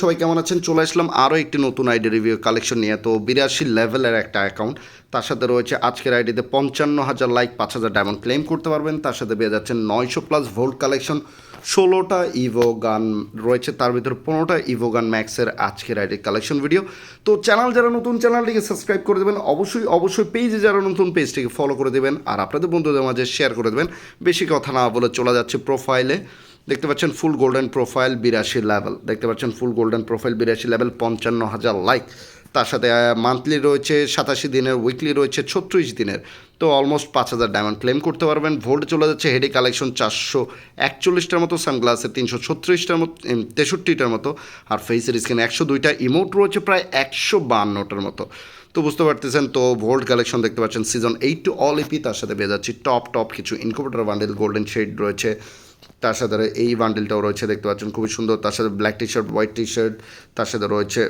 সবাই কেমন আছেন? চলে আসলাম আরও একটি নতুন আইডি রিভিউ কালেকশন নিয়ে। তো বিরাশি লেভেলের একটা অ্যাকাউন্ট তার সাথে রয়েছে আজকের আইডিতে পঞ্চান্ন হাজার লাইক পাঁচ হাজার ডায়মন্ড ক্লেম করতে পারবেন। তার সাথে পেয়ে যাচ্ছেন নয়শো প্লাস ভোল্ট কালেকশন ষোলোটা ইভো গান রয়েছে। তার ভিতরে পনেরোটা ইভো গান ম্যাক্সের আজকের আইডির কালেকশন ভিডিও তো চ্যানেল যারা নতুন চ্যানেলটিকে সাবস্ক্রাইব করে দেবেন। অবশ্যই অবশ্যই পেজে যারা নতুন পেজটিকে ফলো করে দেবেন। আর আপনাদের বন্ধুদের মাঝে শেয়ার করে দেবেন। বেশি কথা না বলে চলে যাচ্ছে প্রোফাইলে দেখতে পাচ্ছেন ফুল গোল্ডেন প্রোফাইল বিরাশি লেভেল দেখতে পাচ্ছেন ফুল গোল্ডেন প্রোফাইল বিরাশি লেভেল পঞ্চান্ন হাজার লাইক তার সাথে মান্থলি রয়েছে সাতাশি দিনের উইকলি রয়েছে ছত্রিশ দিনের। তো অলমোস্ট পাঁচ হাজার ডায়মন্ড ক্লেম করতে পারবেন। ভোল্ট চলে যাচ্ছে হেডি কালেকশন চারশো একচল্লিশটার মতো সানগ্লাসের তিনশো ছত্রিশটার মতো তেষট্টিটার মতো। আর ফেসের স্ক্রিন একশো দুইটা ইমোট রয়েছে প্রায় একশো বান্নটার মতো। তো বুঝতে পারতেছেন, তো ভোল্ট কালেকশন দেখতে পাচ্ছেন season eight two all EP তার সাথে যাচ্ছি টপ টপ কিছু ইনকুবেটার বান্ডেল গোল্ডেন শেড রয়েছে। তার সাথে এই বান্ডেলটাও রয়েছে, দেখতে পাচ্ছেন, খুবই সুন্দর। তার সাথে black T shirt white T shirt তার সাথে রয়েছে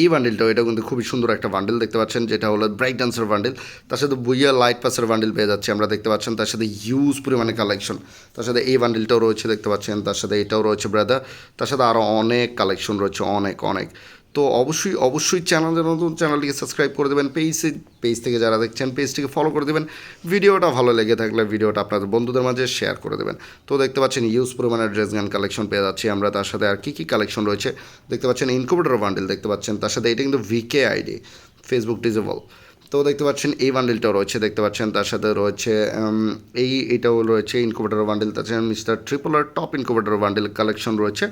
এই বান্ডেলটাও এটা কিন্তু খুবই সুন্দর একটা বান্ডেল দেখতে পাচ্ছেন, যেটা হলো ব্রাইট ডান্সের বান্ডেল তার সাথে বুইয়া লাইট পাসের বান্ডেল পেয়ে যাচ্ছে আমরা, দেখতে পাচ্ছেন, তার সাথে হিউজ পরিমাণে কালেকশন তার সাথে এই বান্ডেলটাও রয়েছে, দেখতে পাচ্ছেন, তার সাথে এটাও রয়েছে ব্রাদার তার সাথে আরও অনেক কালেকশন রয়েছে, অনেক অনেক। তো অবশ্যই অবশ্যই চ্যানেলের নতুন চ্যানেলটিকে সাবস্ক্রাইব করে দেবেন। পেজে পেজ থেকে যারা দেখছেন পেজটিকে ফলো করে দেবেন। ভিডিওটা ভালো লেগে থাকলে ভিডিওটা আপনাদের বন্ধুদের মাঝে শেয়ার করে দেবেন। তো দেখতে পাচ্ছেন ইউজ পরিমাণের ড্রেস গান কালেকশন পেয়ে যাচ্ছি আমরা। তার সাথে আর কী কী কালেকশন রয়েছে? দেখতে পাচ্ছেন ইনকুবেটর বান্ডেল দেখতে পাচ্ছেন। তার সাথে এটা কিন্তু ভিকে আইডি ফেসবুক ডিজেবল তো দেখতে পাচ্ছেন এই বান্ডেলটাও রয়েছে, দেখতে পাচ্ছেন তার সাথে রয়েছে এই, এটাও রয়েছে ইনকোভেটার বান্ডেল সাথে mister Tripler top incubator bundle collection রয়েছে।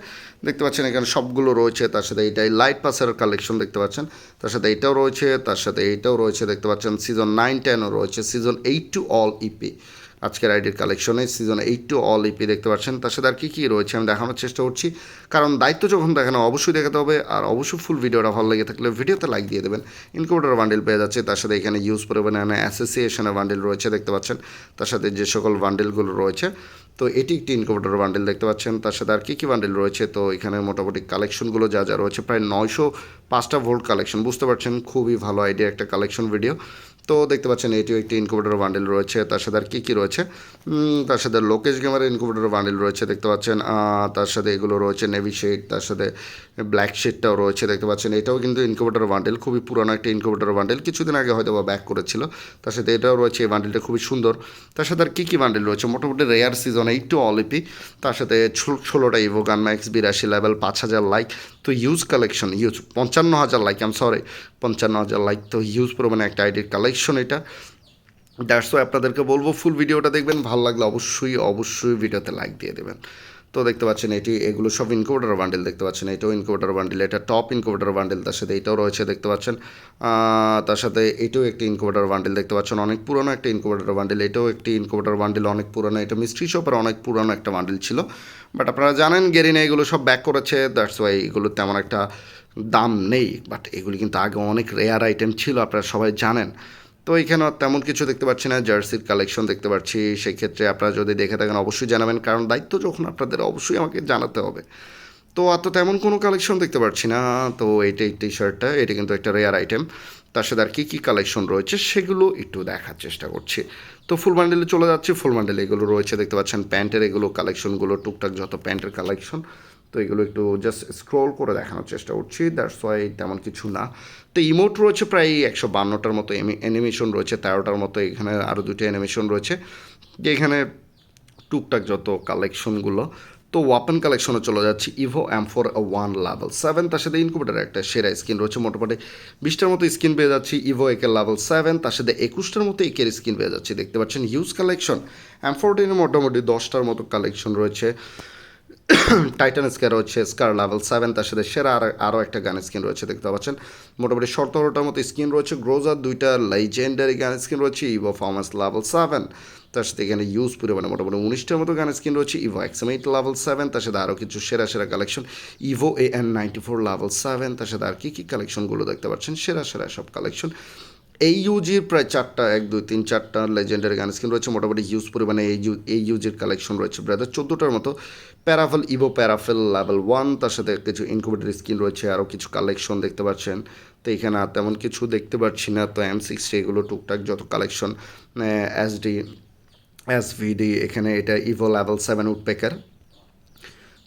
দেখতে পাচ্ছেন এখানে সবগুলো রয়েছে, তার সাথে এটাই লাইট পাসের কালেকশন দেখতে পাচ্ছেন। তার সাথে এটাও রয়েছে, তার সাথে এইটাও রয়েছে, দেখতে পাচ্ছেন সিজন নাইন টেনও রয়েছে season eight to all EP আজকের আইডির কালেকশনে season eight to all EP দেখতে পাচ্ছেন। তার সাথে আর কী কী রয়েছে আমি দেখানোর চেষ্টা করছি। কারণ দায়িত্ব যখন দেখানো, অবশ্যই দেখাতে হবে। আর অবশ্যই ফুল ভিডিওটা ভালো লেগে থাকলে ভিডিওতে লাইক দিয়ে দেবেন। ইনকুবেটার বান্ডেল পেয়ে যাচ্ছে। তার সাথে এখানে ইউজ পরিমাণে অ্যাসোসিয়েশনের বান্ডেল রয়েছে দেখতে পাচ্ছেন। তার সাথে যে সকল বান্ডেলগুলো রয়েছে, তো এটি একটি ইনকুবেটর বান্ডেল দেখতে পাচ্ছেন। তার সাথে আর কী কী বান্ডেল রয়েছে? তো এখানে মোটামুটি কালেকশনগুলো যা যা রয়েছে, প্রায় নয়শো পাঁচটা ভোল্ট কালেকশন বুঝতে পারছেন, খুবই ভালো আইডিয়া একটা কালেকশন ভিডিও তো দেখতে পাচ্ছেন এটিও একটি ইনকুবেটর বান্ডেল রয়েছে। তার সাথে আর কী কী রয়েছে? তার সাথে লোকেশ গেমারের ইনকুবেটর বান্ডেল রয়েছে দেখতে পাচ্ছেন। তার সাথে এগুলো রয়েছে নেভি শেড তার সাথে ব্ল্যাক শেডটাও রয়েছে দেখতে পাচ্ছেন। এটাও কিন্তু ইনকুবেটর বান্ডেল খুবই পুরনো একটা ইনকুবেটর বান্ডেল কিছুদিন আগে হয়তো বা ব্যাক করেছিল। তার সাথে এটাও রয়েছে, এই বান্ডেলটা খুবই সুন্দর। তার সাথে আর কী কী বান্ডেল রয়েছে? মোটামুটি rare season eight to all EP তার সাথে ষোল- ষোলোটা ইভো গান ম্যাক্স বিরাশি লেভেল পাঁচ হাজার লাইক তো হিউজ কালেকশন হিউজ পঞ্চান্ন হাজার লাইক আম সরি পঞ্চান্ন হাজার লাইক তো হিউজ পরিমাণে একটা আইডির কালেকশন এটা। দ্যাটস আপনাদেরকে বলব ফুল ভিডিওটা দেখবেন, ভালো লাগলে অবশ্যই অবশ্যই ভিডিওতে লাইক দিয়ে দেবেন। তো দেখতে পাচ্ছেন এটি, এগুলো সব ইনকোভেটার বান্ডেল দেখতে পাচ্ছেন। এটাও ইনকোভেটার বান্ডেল এটা টপ ইনকোভেটার বান্ডেল তার সাথে এটাও রয়েছে দেখতে পাচ্ছেন। তার সাথে এটাও একটি ইনকোভেটার বান্ডেল দেখতে পাচ্ছেন, অনেক পুরনো একটা ইনকোভেটার বান্ডেল এটাও একটি ইনকোভেটার বান্ডেল অনেক পুরনো, এটা মিস্ট্রি শপের অনেক পুরনো একটা বান্ডেল ছিল। বাট আপনারা জানেন গেরিনে এগুলো সব ব্যাক করেছে দ্যাটস ওয়াই এগুলো তেমন একটা দাম নেই বাট এগুলি কিন্তু আগে অনেক রেয়ার আইটেম ছিল, আপনারা সবাই জানেন। তো এখানে আর তেমন কিছু দেখতে পাচ্ছি না, জার্সির কালেকশন দেখতে পাচ্ছি। সেই ক্ষেত্রে আপনারা যদি দেখে থাকেন, অবশ্যই জানাবেন, কারণ দায়িত্ব যখন আপনাদের, অবশ্যই আমাকে জানাতে হবে। তো আর তো তেমন কোনো কালেকশন দেখতে পাচ্ছি না। তো এইটা এই টি শার্টটা এটা কিন্তু একটা রেয়ার আইটেম তার সাথে আর কী কী কালেকশন রয়েছে, সেগুলো একটু দেখার চেষ্টা করছি। তো ফুল বান্ডেলে চলে যাচ্ছি ফুল বান্ডেলে এগুলো রয়েছে, দেখতে পাচ্ছেন, প্যান্টের এগুলো কালেকশনগুলো টুকটাক যত প্যান্টের কালেকশন তো এগুলো একটু জাস্ট স্ক্রোল করে দেখানোর চেষ্টা করছি। দ্যাটস ওয়াই তেমন কিছু না। তো ইমোট রয়েছে প্রায় একশো বান্নটার মতো অ্যানিমেশন রয়েছে, তেরোটার মতো এখানে আরও দুটো অ্যানিমেশন রয়েছে। যে এখানে টুকটাক যত কালেকশনগুলো তো ওয়াপেন কালেকশনে চলে যাচ্ছি evo M four one level seven তার সাথে ইনকুবেটার একটা সেরা স্কিন রয়েছে মোটামুটি। বিশটার মতো স্কিন পেয়ে যাচ্ছি ইভো একের লেভেল সেভেন তার সাথে একুশটার মতো একের স্কিন পেয়ে যাচ্ছি। দেখতে পাচ্ছেন হিউজ কালেকশন এম ফোরটিনের মোটামুটি দশটার মতো কালেকশন রয়েছে। টাইটান স্কার রয়েছে স্কার লেভেল সেভেন তার সাথে সেরা আর আরও একটা গান স্কিন রয়েছে, দেখতে পাচ্ছেন। মোটামুটি সতেরোটার মতো স্কিন রয়েছে। গ্রোজার দুইটা লেজেন্ডারি গান স্কিন রয়েছে ইভো ফর্মাস লেভেল সেভেন তার সাথে এখানে ইউজ পরিমাণে মোটামুটি উনিশটার মতো গান স্কিন রয়েছে evo XM eight level seven তার সাথে আরও কিছু সেরা সেরা collection evo A N ninety four level seven তার সাথে আর কী কী কালেকশনগুলো দেখতে পাচ্ছেন? সেরা সেরা সব কালেকশন এই ইউজির প্রায় চারটা, এক, দুই, তিন, চারটা লেজেন্ডারি গান স্কিন রয়েছে। মোটামুটি হিউজ পরিমাণে এই ইউ এই ইউজির কালেকশন রয়েছে। ব্রাদার চোদ্দোটার মতো Parafal evo Parafal level one তার সাথে কিছু ইনকুবেটর স্কিন রয়েছে, আরও কিছু কালেকশন দেখতে পাচ্ছেন। তো এখানে আর তেমন কিছু দেখতে পাচ্ছি না। তো এম সিক্সটি এগুলো টুকটাক যত কালেকশন এসডি এসভিডি এখানে এটা evo level seven wood woodpecker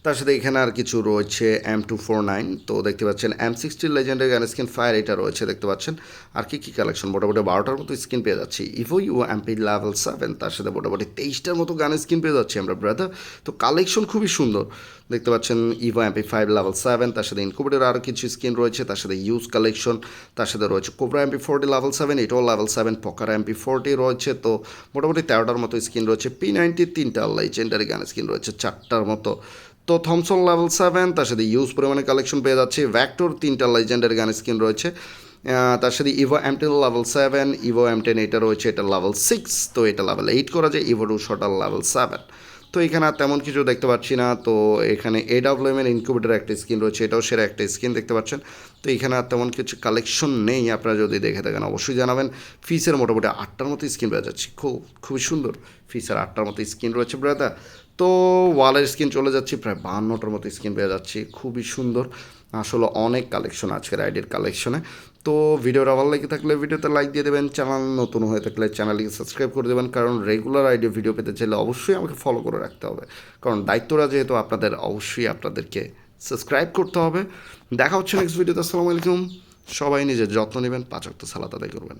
তার সাথে এখানে আর কিছু রয়েছে এম টু ফোর নাইন তো দেখতে পাচ্ছেন এম সিক্সটি লেজেন্ডের গান স্কিন ফায়ার এটা রয়েছে, দেখতে পাচ্ছেন। আর কি কী কালেকশন মোটামুটি বারোটার মতো স্কিন পেয়ে যাচ্ছি। Evo U MP level seven তার সাথে মোটামুটি তেইশটার মতো গান স্কিন পেয়ে যাচ্ছি আমরা ব্রাদার তো কালেকশন খুবই সুন্দর। দেখতে পাচ্ছেন Evo MP five level seven তার সাথে ইনকুবেটের আরও কিছু স্কিন রয়েছে, তার সাথে ইউজ কালেকশন তার সাথে রয়েছে Cobra MP forty level seven এটাও লেভেল সেভেন পকার এমপি ফোরটি রয়েছে, তো মোটামুটি তেরোটার মতো স্কিন রয়েছে। পি নাইনটি তিনটা লেজেন্ডারি গান স্কিন রয়েছে, চারটার মতো। তো থমসন লেভেল সেভেন তার সাথে ইউজ পরিমাণে কালেকশন পেয়ে যাচ্ছে। ভ্যাক্টর তিনটা লেজেন্ডারি গান স্কিন রয়েছে। তার সাথে Evo M ten level seven Evo M ten এটা রয়েছে, এটা লেভেল সিক্স তো এটা লেভেল এইট করা যায় Evo two shotter level seven তো এখানে আর তেমন কিছু দেখতে পাচ্ছি না। তো এখানে এ ডাব্লিউ এর ইনকিউবেটার একটা স্কিন রয়েছে, এটাও সেরা একটা স্কিন দেখতে পাচ্ছেন। তো এখানে আর তেমন কিছু কালেকশন নেই, আপনারা যদি দেখে থাকেন অবশ্যই জানাবেন। ফিসের মোটামুটি আটটার মতো স্কিন পেয়ে যাচ্ছে। খুব, খুবই সুন্দর। ফিসের আটটার মতো স্কিন রয়েছে ব্রাদা ওয়ালের স্কিন চলে যাচ্ছি, প্রায় বাহান্নটার মতো স্কিন পেয়ে যাচ্ছি। খুবই সুন্দর। আসলে অনেক কালেকশন আজকের আইডির কালেকশনে। তো ভিডিওটা ভালো লেগে থাকলে ভিডিওতে লাইক দিয়ে দেবেন, চ্যানেল নতুন হয়ে থাকলে চ্যানেলটিকে সাবস্ক্রাইব করে দেবেন, কারণ রেগুলার আইডিও ভিডিও পেতে চাইলে অবশ্যই আমাকে ফলো করে রাখতে হবে। কারণ দায়িত্বটা যেহেতু আপনাদের, অবশ্যই আপনাদেরকে সাবস্ক্রাইব করতে হবে। দেখা হচ্ছে নেক্সট ভিডিওতে, আসসালামু আলাইকুম। সবাই নিজের যত্ন নেবেন, পাঁচ অক্ট সালাত আদায় করবেন।